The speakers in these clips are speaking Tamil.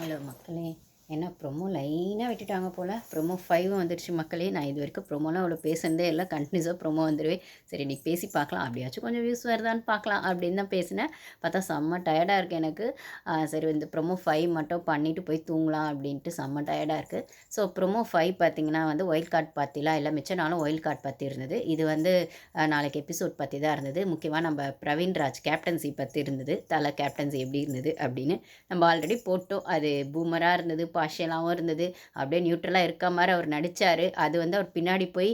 ஹலோ மக்களே ஏன்னா ப்ரொமோ லைனாக விட்டுட்டாங்க போல். ப்ரொமோ ஃபைவ் வந்துடுச்சு மக்களே. நான் இது வரைக்கும் ப்ரொமோலாம் அவ்வளோ பேசுனதே இல்லை. கண்டினியூஸாக ப்ரொமோ வந்துடுவேன் சரி இன்றைக்கி பேசி பார்க்கலாம். அப்படியாச்சும் கொஞ்சம் வியூஸ் வருதான்னு பார்க்கலாம் அப்படின்னு தான் பேசினேன். பார்த்தா செம்ம டயர்டாக இருக்குது எனக்கு. சரி இந்த ப்ரொமோ ஃபைவ் மட்டும் பண்ணிவிட்டு போய் தூங்கலாம் அப்படின்ட்டு செம்ம டயர்டாக இருக்குது ஸோ ப்ரொமோ ஃபைவ் பார்த்தீங்கன்னா வந்து ஒயில் கார்ட் பார்த்திலாம் இல்லை. மிச்ச நாளும் ஒயில் கார்ட் பற்றி இருந்தது. இது வந்து நாளைக்கு எபிசோட் பற்றி தான் இருந்தது. முக்கியமாக நம்ம பிரவீன் ராஜ் கேப்டன்சி பற்றி இருந்தது. தலை கேப்டன்சி எப்படி இருந்தது அப்படின்னு நம்ம ஆல்ரெடி போட்டோம். அது பூமராக இருந்தது பாஷியலாகவும் இருந்தது. அப்படியே நியூட்ரலாக இருக்க மாதிரி அவர் நடித்தார் அது வந்து அவர் பின்னாடி போய்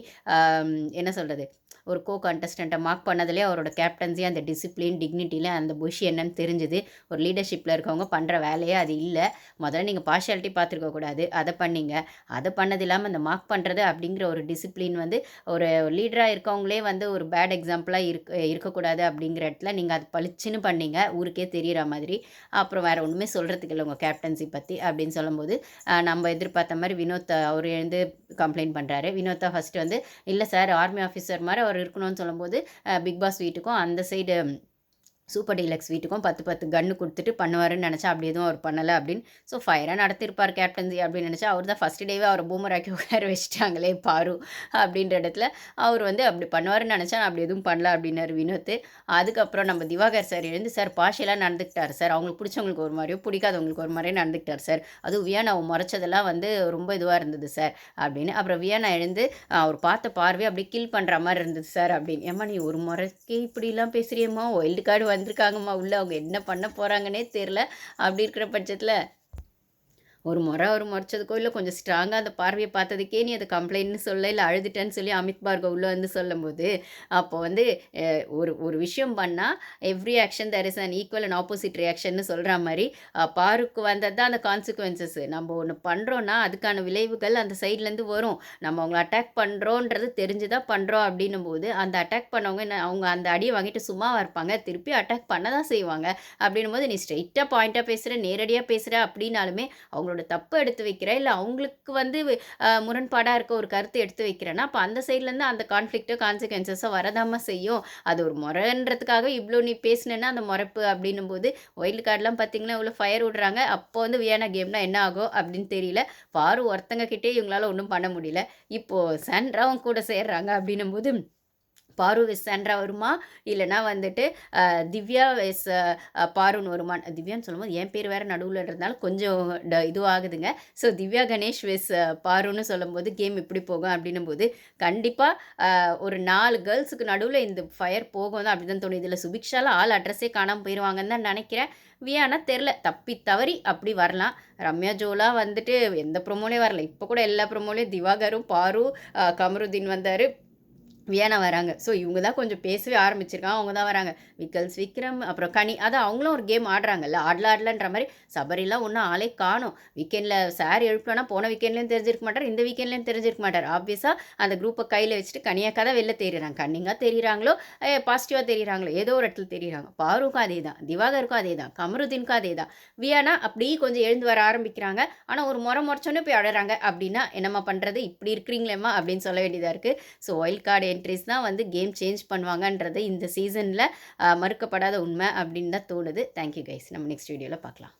என்ன சொல்கிறது ஒரு கோ கண்டஸ்டண்ட்டை மார்க் பண்ணதுலேயே அவரோட கேப்டன்சி அந்த டிசிப்ளின் டிக்னிட்டியில் அந்த புஷ் என்னன்னு தெரிஞ்சுது. ஒரு லீடர்ஷிப்பில் இருக்கவங்க பண்ணுற வேலையே அது இல்லை. முதல்ல நீங்கள் பார்ஷாலிட்டி பார்த்துருக்க கூடாது. அதை பண்ணீங்க. அதை பண்ணது இல்லாமல் அந்த மார்க் பண்ணுறது அப்படிங்கிற ஒரு டிசிப்ளின் வந்து ஒரு லீடராக இருக்கவங்களே வந்து ஒரு பேட் எக்ஸாம்பிளாக இருக்க இருக்கக்கூடாது அப்படிங்கிற இடத்துல நீங்கள் அது பளிச்சுன்னு பண்ணீங்க. ஊருக்கே தெரிகிற மாதிரி. அப்புறம் வேறு ஒன்றுமே சொல்கிறதுக்கு இல்லை உங்கள் கேப்டன்சி பற்றி அப்படின்னு சொல்லும்போது நம்ம எதிர்பார்த்த மாதிரி வினோத் அவர் எழுந்து கம்ப்ளைண்ட் பண்ணுறாரு வினோத்தா ஃபஸ்ட்டு வந்து இல்லை சார் ஆர்மி ஆஃபீஸர் மாதிரி அவர் இருக்கணும்னு சொல்லும்போது பிக் பாஸ் வீட்டுக்கும் அந்த சைடு சூப்பர் டீலக்ஸ் வீட்டுக்கும் பத்து பத்து கன்று கொடுத்துட்டு பண்ணுவாருன்னு நினச்சா அப்படி எதுவும் அவர் பண்ணலை அப்படின்னு. ஸோ ஃபயராக நடத்திருப்பார் கேப்டன்சி அப்படின்னு நினச்சா அவர் தான் ஃபஸ்ட் டேவே அவரை பூமராக்கி உட்கார வச்சுட்டாங்களே பாரு அப்படின்ற இடத்துல அவர் வந்து அப்படி பண்ணுவாருன்னு நினச்சா அப்படி எதுவும் பண்ணல அப்படின்னாரு வினோத் அதுக்கப்புறம் நம்ம திவாகர் சார் எழுந்து சார் பாஷையெல்லாம் நடந்துக்கிட்டார் சார். அவங்களுக்கு பிடிச்சவங்களுக்கு ஒரு மாதிரியும் பிடிக்காதவங்களுக்கு ஒரு மாதிரியும் நடந்துக்கிட்டார் சார். அதுவும் வியானா முறைச்சதெல்லாம் வந்து ரொம்ப இதுவாக இருந்தது சார். அப்படின்னு. அப்புறம் வியானா எழுந்து அவர் பார்த்த பார்வையை அப்படியே கில் பண்ணுற மாதிரி இருந்தது சார். அப்படின்னு. ஏம்மா நீ ஒரு முறைக்கே இப்படிலாம் பேசுகிறியம்மா ஒயில்டு கார்டு வந்திருக்காங்கம்மா உள்ளே அவங்க என்ன பண்ண போகிறாங்கன்னே தெரில அப்படி இருக்கிற பட்சத்தில் ஒரு முறை ஒரு முறைச்சதுக்கோ இல்லை கொஞ்சம் ஸ்ட்ராங்காக அந்த பார்வையை பார்த்ததுக்கே நீ அதை கம்ப்ளைண்ட்னு சொல்ல இல்லை அழுதுட்டேன்னு சொல்லி அமித் பார்கவ் உள்ளே வந்து சொல்லும்போது அப்போ வந்து ஒரு ஒரு விஷயம் பண்ணால் every action there is an equal and opposite ரியாக்ஷன்னு சொல்கிற மாதிரி பாருக்கு வந்தது தான் அந்த கான்சிக்வன்சஸ் நம்ம ஒன்று பண்ணுறோன்னா அதுக்கான விளைவுகள் அந்த சைட்லேருந்து வரும். நம்ம அவங்கள அட்டாக் பண்ணுறோன்றது தெரிஞ்சு தான் பண்ணுறோம் அப்படின்னும் போது அந்த அட்டாக் பண்ணவங்க என்ன அவங்க அந்த அடியை வாங்கிட்டு சும்மாவாக இருப்பாங்க திருப்பி அட்டாக் பண்ண தான் செய்வாங்க அப்படின்னும் போது நீ ஸ்ட்ரெயிட்டாக பாயிண்ட்டாக பேசுகிற நேரடியாக பேசுகிற அப்படின்னாலுமே அவங்களோட தப்பை எடுத்து வைக்கிறேன். இல்லை அவங்களுக்கு வந்து முரண்பாடாக இருக்க ஒரு கருத்து எடுத்து வைக்கிறேன்னா அப்போ அந்த சைட்லேருந்து அந்த கான்ஃப்ளிக்ட்டோ கான்சிக்வன்சஸோ வரதாமல் செய்யும். அது ஒரு முறைன்றதுக்காக இவ்வளோ நீ பேசினேன்னா அந்த முறைப்பு அப்படின்னும் போது ஒயில்டு கார்டெலாம் பார்த்தீங்கன்னா இவ்வளோ ஃபயர் விடுறாங்க. அப்போ வந்து வியானா கேம்னா என்ன ஆகும் அப்படின்னு தெரியல. பாரு ஒருத்தங்க கிட்டே இவங்களால ஒன்றும் பண்ண முடியல. இப்போது சன்ராவும் கூட சேர்றாங்க அப்படின்னும் போது பாரு வெஸ் சாண்ட்ரா வருமா? இல்லைனா வந்துட்டு திவ்யா வெஸ் பாருன்னு வருமா? திவ்யான்னு சொல்லும்போது என் பேர் வேறு நடுவில் இருந்தாலும் கொஞ்சம் ட இதுவாகுதுங்க. ஸோ திவ்யா கணேஷ் வெஸ் பாருன்னு சொல்லும்போது கேம் எப்படி போகும் அப்படின்னும் போது கண்டிப்பாக ஒரு நாலு கேர்ள்ஸுக்கு நடுவில் இந்த ஃபயர் போகும் தான் அப்படி தான் தோணுது. இதில் சுபிக்ஷாவில் ஆள் அட்ரஸே காணாமல் போயிடுவாங்கன்னு தான் நினைக்கிறேன். வியானா தெரில தப்பி தவறி அப்படி வரலாம். ரம்யா ஜோலா வந்துட்டு எந்த ப்ரொமோலையும் வரல. இப்போ கூட எல்லா ப்ரொமோலையும் திவாகரும் பாரு கமருதீன் வந்தார். வியானா வராங்க. ஸோ இவங்க தான் கொஞ்சம் பேசவே ஆரம்பிச்சிருக்காங்க. அவங்க தான் வராங்க. விக்கல்ஸ் விக்ரம் அப்புறம் கனி அது அவங்களும் ஒரு கேம் ஆடுறாங்கல்ல. ஆடல ஆடலன்ற மாதிரி சபரிலாம் ஒன்றும் ஆளே காணும். வீக்கெண்டில் சார் எழுப்பினா போன வீக்கெண்ட்லேயும் தெரிஞ்சிருக்க மாட்டார். இந்த வீக்கெண்ட்லேயும் தெரிஞ்சிருக்க மாட்டார். ஆப்வியஸாக அந்த குரூப்பை கையில் வச்சுட்டு கனியாக்கா தான் வெளில தெரியுறாங்க கன்னிங்காக தெரியுறாங்களோ பாசிட்டிவாக தெரியுறாங்களோ ஏதோ ஒரு இடத்துல தெரியுறாங்க பாருக்கும் அதே தான். திவாகருக்கும் அதே தான். கமருதீனுக்கும் அதே தான். வியானா அப்படியே கொஞ்சம் எழுந்து வர ஆரம்பிக்கிறாங்க. ஆனால் ஒரு முறை முறைச்சோன்னே போய் அழகிறாங்க அப்படின்னா என்னம்மா பண்ணுறது இப்படி இருக்கிறீங்களேம்மா அப்படின்னு சொல்ல வேண்டியதாக இருக்குது ஸோ ஒயில் கார்டு என்ட்ரிஸ் தான் வந்து கேம் சேஞ்ச் பண்ணுவாங்கன்றது இந்த சீசனில் மறுக்கப்படாத உண்மை அப்படின்னு தான் தோணுது. தேங்க்யூ கைஸ் நம்ம நெக்ஸ்ட் வீடியோவில் பார்க்கலாம்.